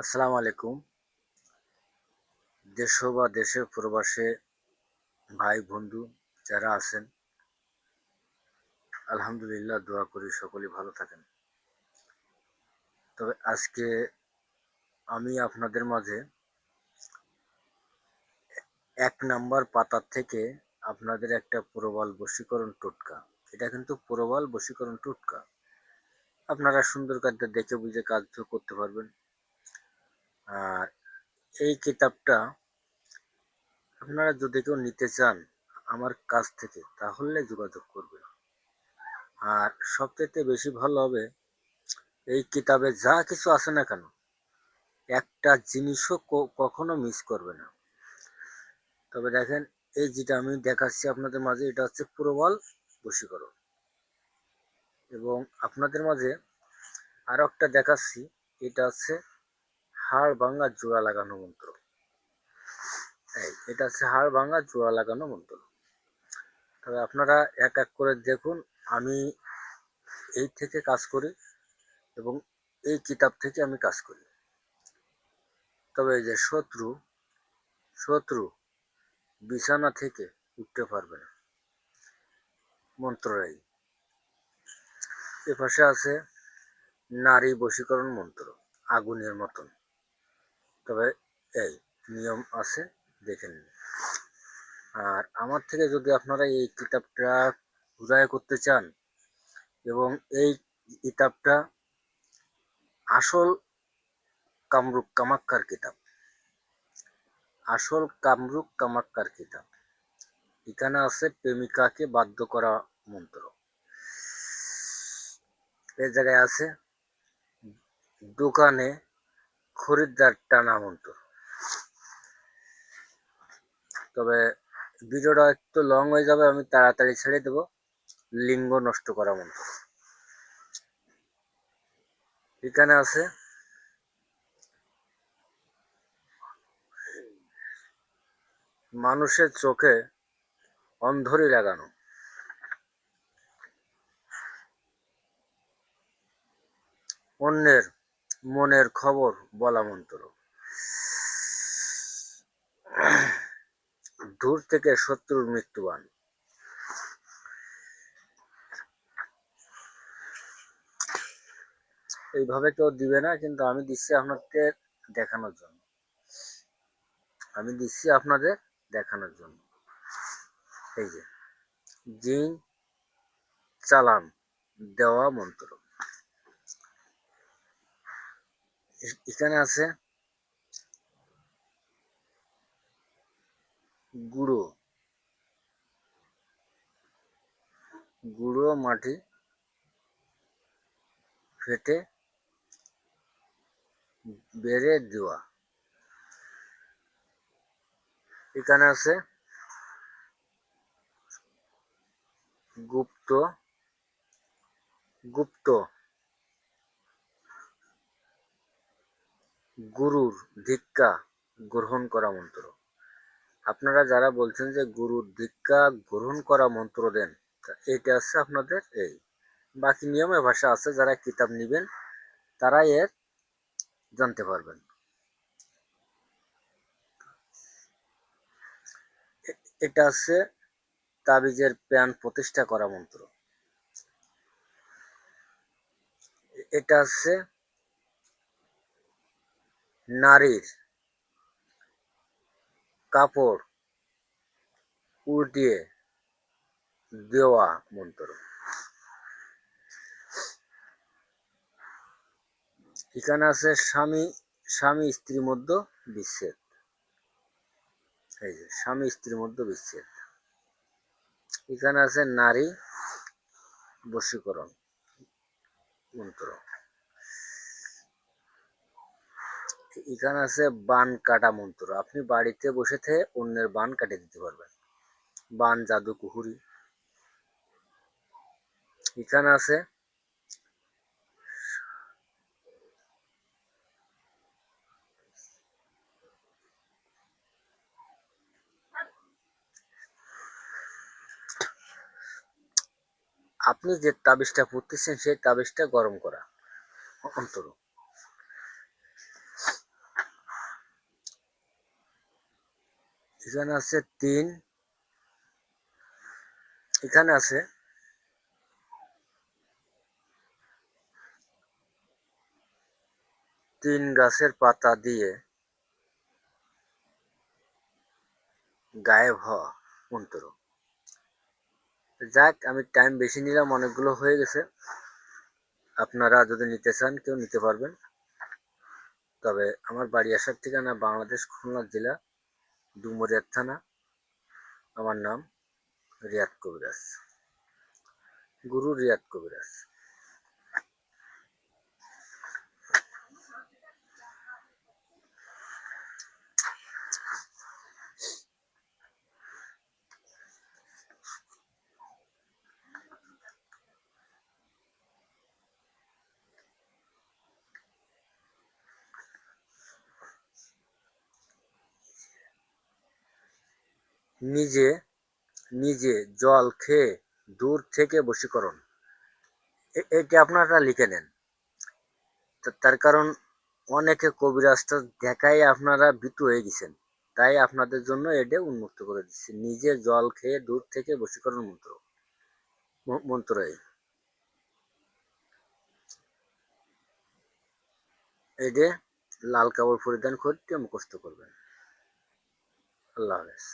আসসালামু আলাইকুম। দেশ বা দেশের প্রবাসে ভাই, বন্ধু যারা আছেন, আলহামদুলিল্লাহ দোয়া করি সকলেই ভালো থাকেন। তবে আজকে আমি আপনাদের মাঝে এক নাম্বার পাতার থেকে আপনাদের একটা প্রবাল বশীকরণ টোটকা। এটা কিন্তু প্রবাল বশীকরণ টোটকা। আপনারা সুন্দর কাজটা দেখে বুঝে কাজ করতে পারবেন। আর এই কিতাবটা আপনারা যদি কেউ নিতে চান আমার কাছ থেকে, তাহলে যোগাযোগ করবেন। আর সবচেয়ে বেশি ভালো হবে, এই কিতাবে যা কিছু আছে না কেন, একটা জিনিসও কখনো মিস করবে না। তবে দেখেন, এই যেটা আমি দেখাচ্ছি আপনাদের মাঝে, এটা হচ্ছে প্রবল বশীকরণ। এবং আপনাদের মাঝে আরও একটা দেখাচ্ছি, এটা হচ্ছে হাড় ভাঙা জোড়া লাগানো মন্ত্র। এই, এটা হচ্ছে হাড় ভাঙা জোড়া লাগানো মন্ত্র। তবে আপনারা এক এক করে দেখুন, আমি এই থেকে কাজ করি এবং এই কিতাব থেকে আমি কাজ করি। তবে এই যে শত্রু শত্রু বিছানা থেকে উঠতে পারবে না। মন্ত্ররাই এ পাশে আছে নারী বশীকরণ মন্ত্র, আগুনের মতন। তবে এই নিয়ম আছে, দেখে নিন। আর আমার থেকে যদি আপনারা এই কিতাবটা ঘুরায় করতে চান এবং এই কিতাবটা আসল কামরূপ কামাক্কার কিতাব, আসল কামরূপ কামাক্কার কিতাব, এখানে আছে প্রেমিকাকে বাধ্য করা মন্ত্র। এই জায়গায় আছে, দোকানে খরিদ্দার টানা মন্ত্র তবে ভিডিওটা একটু লং হয়ে যাবে, আমি তাড়াতাড়ি ছেড়ে দেব। লিঙ্গ নষ্ট করা মন্ত্র এখানে আছে, মানুষের চোখে অন্ধরি লাগানো। অন্যের মনের খবর বলা মন্ত্র। দূর থেকে শত্রুর মৃত্যুবান। এইভাবে কেউ দিবে না, কিন্তু আমি দিচ্ছি আপনাদের দেখানোর জন্য। আমি দিচ্ছি আপনাদের দেখানোর জন্য। এই যে, জিন চালান দেওয়া মন্ত্র এ- এখানে আছে গুঁড়ো। গুঁড়ো মাটি ফেটে বেড়ে দেওয়া। এখানে আছে গুপ্ত গুপ্ত গুরুর দীক্ষা গ্রহণ করা মন্ত্র। আপনারা যারা বলছেন যে গুরুর দীক্ষা গ্রহণ করা মন্ত্র দেন এটা আছে আপনাদের এই। বাকি নিয়মে ভাষা আছে, যারা কিতাব নেবেন, তারাই এর জানতে পারবেন। এটা আছে তাবিজের প্যান প্রতিষ্ঠা করা মন্ত্র। এটা আছে নারীর কাপড় উল্টিয়ে দেওয়া মন্ত্র। এখানে আছে স্বামী স্বামী স্ত্রীর মধ্যে বিচ্ছেদ। এই যে, স্বামী স্ত্রীর মধ্যে বিচ্ছেদ। এখানে আছে নারী বশীকরণ মন্ত্র। এখানে আছে বান কাটা মন্ত্র। আপনি বাড়িতে বসে থেকে অন্যের বান কাটে দিতে পারবেন। বান, জাদু, কুহুরি। এখানে আছে আপনি যে তাবিজটা পড়তেছেন সেই তাবিজটা গরম করা। অন্তর। এখানে আছে তিন। এখানে আছে। তিন গাছের পাতা দিয়ে গায়েব হওয়া মন্ত্র যাক, আমি টাইম বেশি নিলাম, অনেকগুলো হয়ে গেছে। আপনারা যদি নিতে চান, কেউ নিতে পারবেন। তবে আমার বাড়ি আসার ঠিকানা বাংলাদেশ খুলনা জেলা ডুমুরিয়ার থানা। আমার নাম রিয়াদ কবিরাজ। গুরু রিয়াদ কবিরাজ। নিজে নিজে জল খেয়ে দূর থেকে বশীকরণ। এটা আপনারা লিখে নেন। তার কারণ অনেকে কবিরাজটা দেখাই আপনারা ভীতু হয়ে গেছেন। তাই আপনাদের জন্য এটা উন্মুক্ত করে দিচ্ছি। নিজে জল খেয়ে দূর থেকে বশীকরণ মন্ত্র মন্ত্র এই। লাল কাপড় পরিধান করতে মুখস্থ করবেন। আল্লাহ হাফেজ।